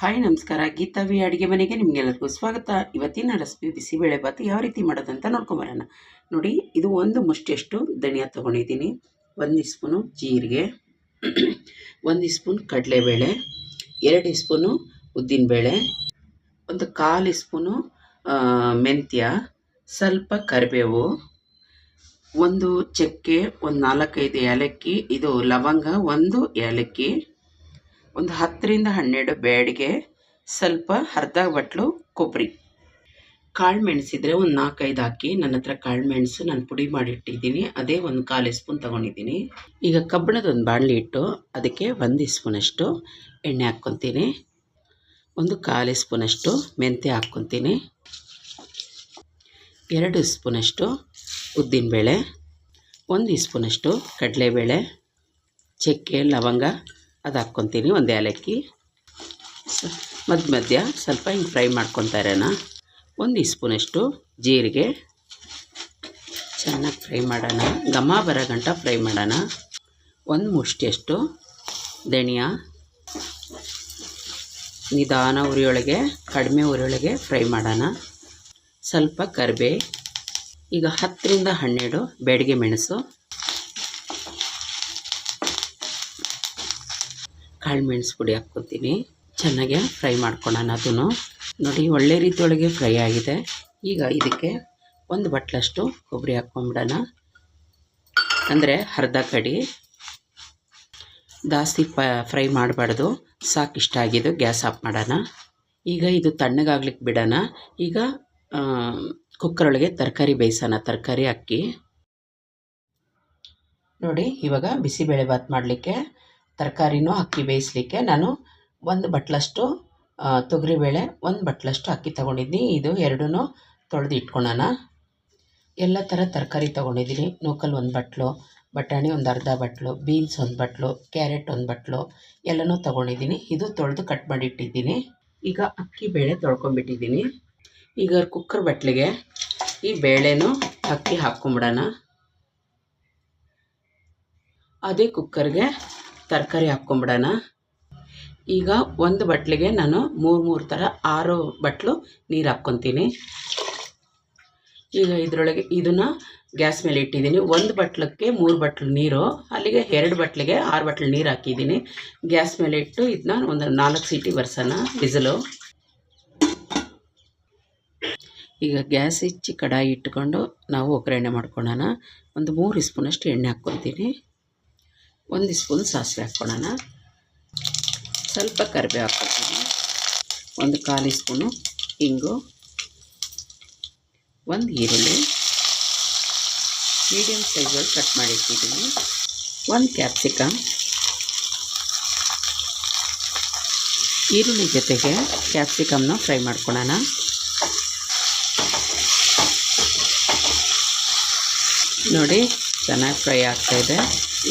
Hi, ನಮಸ್ಕಾರ. ಗೀತಾವಿ ಅಡುಗೆ ಮನೆಗೆ ನಿಮಗೆಲ್ಲರಿಗೂ ಸ್ವಾಗತ. ಇವತ್ತಿನ ರೆಸಿಪಿ ಬಿಸಿಬೇಳೆಭಾತ್ ಯಾವ ರೀತಿ ಮಾಡೋದಂತ ನೋಡ್ಕೊಂಬರೋಣ ನೋಡಿ, ಇದು ಒಂದು ಮುಷ್ಟಿಯಷ್ಟು ಧನಿಯಾ ತೊಗೊಂಡಿದ್ದೀನಿ. ಒಂದು ಸ್ಪೂನು ಜೀರಿಗೆ, ಒಂದು ಸ್ಪೂನ್ ಕಡಲೆಬೇಳೆ, ಎರಡು ಸ್ಪೂನು ಉದ್ದಿನಬೇಳೆ, ಒಂದು ಕಾಲು ಸ್ಪೂನು ಮೆಂತ್ಯ, ಸ್ವಲ್ಪ ಕರಿಬೇವು, ಒಂದು ಚಕ್ಕೆ, ಒಂದು ನಾಲ್ಕೈದು ಏಲಕ್ಕಿ, ಇದು ಲವಂಗ, ಒಂದು ಏಲಕ್ಕಿ ಒಂದು ಹತ್ತರಿಂದ ಹನ್ನೆರಡು ಬ್ಯಾಡಿಗೆ ಸ್ವಲ್ಪ ಅರ್ಧ ಬಟ್ಲು ಕೊಬ್ಬರಿ. ಕಾಳು ಮೆಣಸಿದ್ರೆ ಒಂದು ನಾಲ್ಕೈದು ಹಾಕಿ ನನ್ನ ಹತ್ರ ಕಾಳು ಮೆಣಸು ನಾನು ಪುಡಿ ಮಾಡಿಟ್ಟಿದ್ದೀನಿ. ಅದೇ ಒಂದು ಕಾಲು ಸ್ಪೂನ್ ತೊಗೊಂಡಿದ್ದೀನಿ. ಈಗ ಕಬ್ಬಣದ ಒಂದು ಬಾಣಲಿ ಇಟ್ಟು ಅದಕ್ಕೆ ಒಂದು ಸ್ಪೂನಷ್ಟು ಎಣ್ಣೆ ಹಾಕ್ಕೊತೀನಿ. ಒಂದು ಕಾಲು ಸ್ಪೂನಷ್ಟು ಮೆಂತ್ಯ ಹಾಕ್ಕೊತೀನಿ. ಎರಡು ಸ್ಪೂನಷ್ಟು ಉದ್ದಿನಬೇಳೆ. ಒಂದು ಸ್ಪೂನಷ್ಟು ಕಡಲೆಬೇಳೆ. ಚಕ್ಕೆ, ಲವಂಗ. ಅದು ಹಾಕ್ಕೊತೀನಿ, ಒಂದು ಏಲಕ್ಕಿ ಮಧ್ಯ ಮಧ್ಯ ಸ್ವಲ್ಪ ಹಿಂಗೆ ಫ್ರೈ ಮಾಡ್ಕೊತಾ ಇರೋಣ. ಒಂದು ಸ್ಪೂನಷ್ಟು ಜೀರಿಗೆ. ಚೆನ್ನಾಗಿ ಫ್ರೈ ಮಾಡೋಣ. ಘಮ ಬರೋ ಗಂಟ ಫ್ರೈ ಮಾಡೋಣ. ಒಂದು ಮುಷ್ಟಿಯಷ್ಟು ಧನಿಯಾ. ನಿಧಾನ ಉರಿಯೊಳಗೆ, ಕಡಿಮೆ ಉರಿಯೊಳಗೆ ಫ್ರೈ ಮಾಡೋಣ. ಸ್ವಲ್ಪ ಕರಿಬೇ. ಈಗ ಹತ್ತರಿಂದ ಹನ್ನೆರಡು ಬೇಡಿಗೆ ಮೆಣಸು. ಕಾಳು ಮೆಣಸು ಪುಡಿ ಹಾಕ್ಕೊತೀನಿ ಚೆನ್ನಾಗೆ ಫ್ರೈ ಮಾಡ್ಕೊಳ್ಳೋಣ ಅದನ್ನು. ನೋಡಿ, ಒಳ್ಳೆ ರೀತಿಯೊಳಗೆ ಫ್ರೈ ಆಗಿದೆ. ಈಗ ಇದಕ್ಕೆ ಒಂದು ಬಟ್ಲಷ್ಟು ಕೊಬ್ಬರಿ ಹಾಕ್ಕೊಂಬಿಡೋಣ. ಅಂದರೆ ಅರ್ಧ ಕಡಿ. ಜಾಸ್ತಿ ಪ, ಫ್ರೈ ಮಾಡಬಾರ್ದು. ಸಾಕು ಇಷ್ಟ ಆಗಿದ್ದು ಗ್ಯಾಸ್ ಆಫ್ ಮಾಡೋಣ. ಈಗ ಇದು ತಣ್ಣಗಾಗ್ಲಿಕ್ಕೆ ಬಿಡೋಣ. ಈಗ ಕುಕ್ಕರೊಳಗೆ ತರಕಾರಿ ಬೇಯಿಸೋಣ. ತರಕಾರಿ ಅಕ್ಕಿ. ನೋಡಿ, ಇವಾಗ ಬಿಸಿಬೇಳೆ ಭಾತ್ ಮಾಡಲಿಕ್ಕೆ ತರಕಾರಿನೂ ಅಕ್ಕಿ ಬೇಯಿಸಲಿಕ್ಕೆ ನಾನು ಒಂದು ಬಟ್ಲಷ್ಟು ತೊಗರಿಬೇಳೆ ಒಂದು ಬಟ್ಲಷ್ಟು ಅಕ್ಕಿ ತೊಗೊಂಡಿದ್ದೀನಿ. ಇದು ಎರಡೂ ತೊಳೆದು ಇಟ್ಕೊಳ್ಳೋಣ ಎಲ್ಲ ಥರ ತರಕಾರಿ ತೊಗೊಂಡಿದ್ದೀನಿ. ನೂಕಲ್ ಒಂದು ಬಟ್ಲು, ಬಟಾಣಿ ಒಂದು ಅರ್ಧ ಬಟ್ಲು, ಬೀನ್ಸ್ ಒಂದು ಬಟ್ಲು, ಕ್ಯಾರೆಟ್ ಒಂದು ಬಟ್ಲು, ಎಲ್ಲನೂ ತೊಗೊಂಡಿದ್ದೀನಿ. ಇದು ತೊಳೆದು ಕಟ್ ಮಾಡಿಟ್ಟಿದ್ದೀನಿ. ಈಗ ಅಕ್ಕಿ ಬೇಳೆ ತೊಳ್ಕೊಂಬಿಟ್ಟಿದ್ದೀನಿ ಈಗ ಕುಕ್ಕರ್ ಬಟ್ಲಿಗೆ ಈ ಬೇಳೆನೂ ಅಕ್ಕಿ ಹಾಕ್ಕೊಂಬಿಡೋಣ. ಅದೇ ಕುಕ್ಕರ್ಗೆ ತರಕಾರಿ ಹಾಕ್ಕೊಂಬಿಡೋಣ. ಈಗ ಒಂದು ಬಟ್ಲಿಗೆ ನಾನು ಮೂರು ಮೂರು ಥರ ಆರು ಬಟ್ಲು ನೀರು ಹಾಕ್ಕೊತೀನಿ. ಈಗ ಇದರೊಳಗೆ ಇದನ್ನು ಗ್ಯಾಸ್ ಮೇಲೆ ಇಟ್ಟಿದ್ದೀನಿ. ಒಂದು ಬಟ್ಲಕ್ಕೆ ಮೂರು ಬಟ್ಲು ನೀರು, ಅಲ್ಲಿಗೆ ಎರಡು ಬಟ್ಲಿಗೆ ಆರು ಬಟ್ಲು ನೀರು ಹಾಕಿದ್ದೀನಿ. ಗ್ಯಾಸ್ ಮೇಲೆ ಇಟ್ಟು ಇದನ್ನ ಒಂದು ನಾಲ್ಕು ಸೀಟಿ ಬರ್ಸೋಣ ಬಿಸಿಲು. ಈಗ ಗ್ಯಾಸ್ ಹೆಚ್ಚಿ ಕಡಾಯಿ ಇಟ್ಕೊಂಡು ನಾವು ಒಗ್ಗರಣೆ ಮಾಡ್ಕೊಳ್ಳೋಣ ಒಂದು ಮೂರು ಸ್ಪೂನಷ್ಟು ಎಣ್ಣೆ ಹಾಕ್ಕೊತೀನಿ. ಒಂದು ಸ್ಪೂನ್ ಸಾಸಿವೆ ಹಾಕ್ಕೊಳ್ಳೋಣ. ಸ್ವಲ್ಪ ಕರಿಬೇವು ಹಾಕ್ಕೊಳ್ತೀನಿ. ಒಂದು ಕಾಲು ಸ್ಪೂನು ಹಿಂಗು ಒಂದು ಈರುಳ್ಳಿ. ಮೀಡಿಯಮ್ ಸೈಜಲ್ಲಿ ಕಟ್ ಮಾಡಿಟ್ಟಿದ್ದೀನಿ ಒಂದು ಕ್ಯಾಪ್ಸಿಕಮ್. ಈರುಳ್ಳಿ ಜೊತೆಗೆ ಕ್ಯಾಪ್ಸಿಕಮ್ನ ಫ್ರೈ ಮಾಡ್ಕೊಳ್ಳೋಣ. ನೋಡಿ, ಚೆನ್ನಾಗಿ ಫ್ರೈ ಆಗ್ತಾಯಿದೆ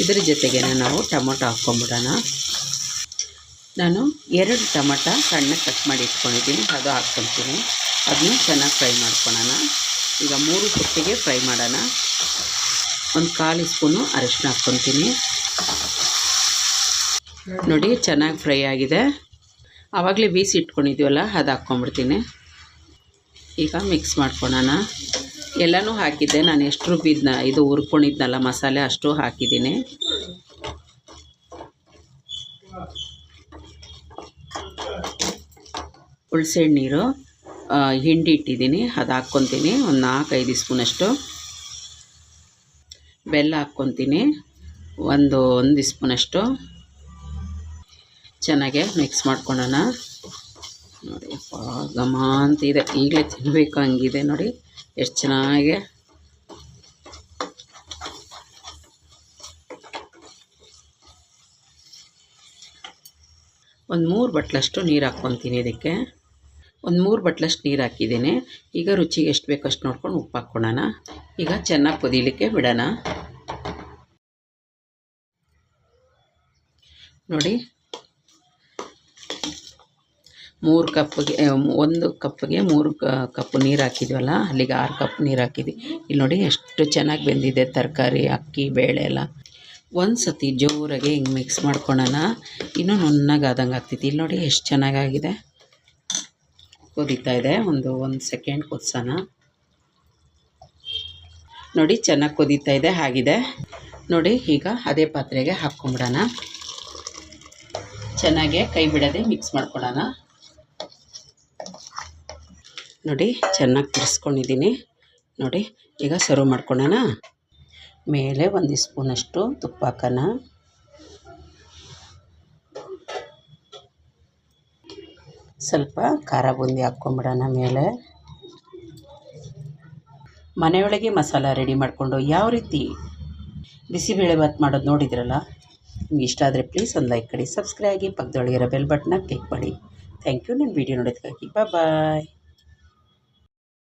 ಇದ್ರ ಜೊತೆಗೆ ನಾವು ಟೊಮೊಟೊ ಹಾಕ್ಕೊಂಬಿಡೋಣ. ನಾನು ಎರಡು ಟೊಮೊಟೊ ಸಣ್ಣಗೆ ಕಟ್ ಮಾಡಿ ಇಟ್ಕೊಂಡಿದ್ದೀನಿ, ಅದು ಹಾಕ್ಕೊತೀನಿ. ಅದನ್ನು ಚೆನ್ನಾಗಿ ಫ್ರೈ ಮಾಡ್ಕೊಳೋಣ. ಈಗ ಮೂರು ಸುತ್ತಿಗೆ ಫ್ರೈ ಮಾಡೋಣ. ಒಂದು ಕಾಲು ಸ್ಪೂನು ಅರಿಶಿನ ಹಾಕ್ಕೊತೀನಿ. ನೋಡಿ, ಚೆನ್ನಾಗಿ ಫ್ರೈ ಆಗಿದೆ. ಆವಾಗಲೇ ಬೀಸಿ ಇಟ್ಕೊಂಡಿದ್ದೀವಲ್ಲ ಅದು ಹಾಕ್ಕೊಂಬಿಡ್ತೀನಿ. ಈಗ ಮಿಕ್ಸ್ ಮಾಡ್ಕೊಳೋಣ. ಎಲ್ಲನೂ ಹಾಕಿದ್ದೆ. ನಾನು ಎಷ್ಟು ರುಬ್ಬಿದ್ನ ಇದು ಹುರ್ಕೊಂಡಿದ್ನಲ್ಲ, ಮಸಾಲೆ ಅಷ್ಟು ಹಾಕಿದ್ದೀನಿ. ನೀರು ಹಿಂಡಿ ಇಟ್ಟಿದ್ದೀನಿ ಅದು ಹಾಕ್ಕೊತೀನಿ. ಒಂದು ನಾಲ್ಕೈದು ಸ್ಪೂನಷ್ಟು. ಬೆಲ್ಲ ಹಾಕ್ಕೊತೀನಿ. ಒಂದು ಒಂದು ಸ್ಪೂನಷ್ಟು. ಚೆನ್ನಾಗೆ ಮಿಕ್ಸ್ ಮಾಡ್ಕೊಳ್ಳೋಣ ನೋಡಿ ಅಂತ ಇದೆ. ಈಗಲೇ ತಿನ್ಬೇಕು, ಹಂಗಿದೆ ನೋಡಿ. ಎಷ್ಟು ಚೆನ್ನಾಗಿ ಒಂದು ಮೂರು ಬಟ್ಲಷ್ಟು ನೀರು ಹಾಕ್ಕೊತೀನಿ ಇದಕ್ಕೆ. ಒಂದು ಮೂರು ಬಟ್ಲಷ್ಟು ನೀರು ಹಾಕಿದ್ದೀನಿ. ಈಗ ರುಚಿಗೆ ಎಷ್ಟು ಬೇಕೋ ಅಷ್ಟು ನೋಡ್ಕೊಂಡು ಉಪ್ಪು ಹಾಕ್ಕೊಳ್ಳೋಣ. ಈಗ ಚೆನ್ನಾಗಿ ಕುದೀಲಿಕ್ಕೆ ಬಿಡೋಣ. ನೋಡಿ ಮೂರು ಕಪ್ಗೆ ಒಂದು ಕಪ್ಪಿಗೆ ಮೂರು ಕಪ್ ನೀರು ಹಾಕಿದ್ವಲ್ಲ, ಅಲ್ಲಿಗೆ ಆರು ಕಪ್ ನೀರು ಹಾಕಿದ್ವಿ. ಇಲ್ಲಿ ನೋಡಿ ಎಷ್ಟು ಚೆನ್ನಾಗಿ ಬೆಂದಿದೆ ತರಕಾರಿ, ಅಕ್ಕಿ, ಬೇಳೆ ಎಲ್ಲ. ಒಂದು ಸತಿ ಜೋರಾಗಿ ಹಿಂಗೆ ಮಿಕ್ಸ್ ಮಾಡ್ಕೊಳ್ಳೋಣ ಇನ್ನೂ ನುಣ್ಣಗೆ ಆದಂಗೆ ಆಗ್ತೈತಿ ಇಲ್ಲಿ ನೋಡಿ ಎಷ್ಟು ಚೆನ್ನಾಗಾಗಿದೆ. ಕುದೀತಾ ಇದೆ. ಒಂದು ಒಂದು ಸೆಕೆಂಡ್ ಕುದಿಸೋಣ. ನೋಡಿ ಚೆನ್ನಾಗಿ ಕುದೀತಾ ಇದೆ, ಆಗಿದೆ. ನೋಡಿ ಈಗ ಅದೇ ಪಾತ್ರೆಗೆ ಹಾಕ್ಕೊಂಬಿಡೋಣ. ಚೆನ್ನಾಗೆ ಕೈ ಬಿಡದೆ ಮಿಕ್ಸ್ ಮಾಡ್ಕೊಳ್ಳೋಣ ನೋಡಿ, ಚೆನ್ನಾಗಿ ತಿರ್ಸ್ಕೊಂಡಿದ್ದೀನಿ ನೋಡಿ, ಈಗ ಸರ್ವ್ ಮಾಡ್ಕೊಳ್ಳೋಣ ಮೇಲೆ ಒಂದು ಸ್ಪೂನಷ್ಟು ತುಪ್ಪ ಹಾಕೋಣ. ಸ್ವಲ್ಪ ಖಾರ ಬೂಂದಿ ಹಾಕ್ಕೊಂಬಿಡೋಣ ಮೇಲೆ. ಮನೆಯೊಳಗೆ ಮಸಾಲ ರೆಡಿ ಮಾಡಿಕೊಂಡು ಯಾವ ರೀತಿ ಬಿಸಿಬೇಳೆಭಾತ್ ಮಾಡೋದು ನೋಡಿದ್ರಲ್ಲ, ನಿಮ್ಗೆ ಇಷ್ಟ ಆದರೆ ಪ್ಲೀಸ್ ಒಂದು ಲೈಕ್ ಕೊಡಿ ಸಬ್ಸ್ಕ್ರೈಬ್ ಆಗಿ ಪಕ್ಕದೊಳಗಿರೋ ಬೆಲ್ ಬಟನ್ನ ಕ್ಲಿಕ್ ಮಾಡಿ. ಥ್ಯಾಂಕ್ ಯು ನನ್ನ ವೀಡಿಯೋ ನೋಡೋದಕ್ಕಾಗಿ ಬಾಯ್